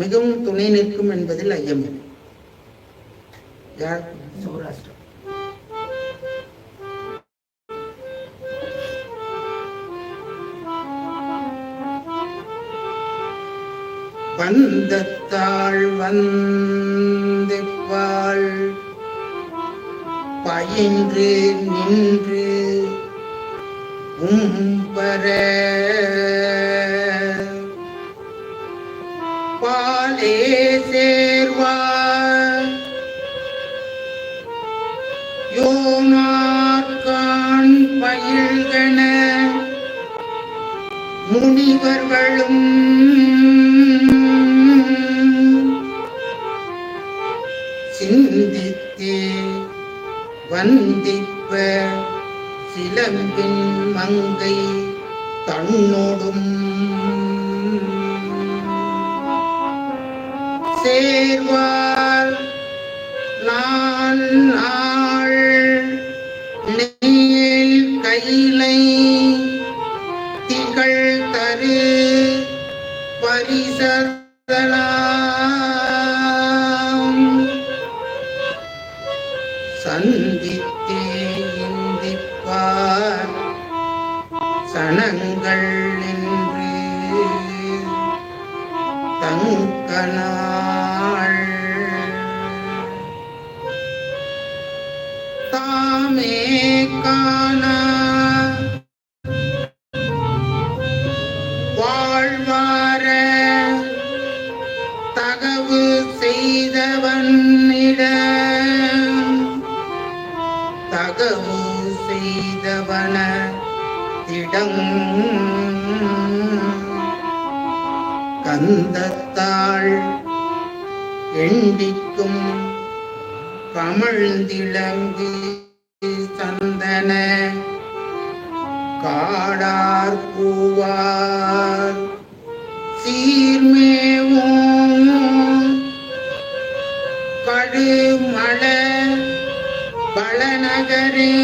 மிகவும் துணை நிற்கும் என்பதில் ஐயமில்லை யார்? சௌராஷ்டிரம். பந்தத்தாள் வந்திப்பாள் பயின்று நின்று உம்பர பாலே சேர்வார். யோமார்கான் பயில்கன முனிவர்களும் சிந்தித்தே வந்திப்ப சிலம்பின் மங்கை தன்னோடும் சேர்வார் நான் ஆள் நீள் கையிலை திகழ் தரு பரிசலாம் சந்தித்தே இந்திப்பார் சனங்கள் தங்கனாள் தாமே காண வாழ்வார தகவு செய்தவன்னிட தகவு செய்தவன திடம் கந்தத்தாள் எண்டிக்கும் கமழ்ந்திளங்கு சந்தன காடார் பூவார் சீர்மேவும் கடுமள பழநகரே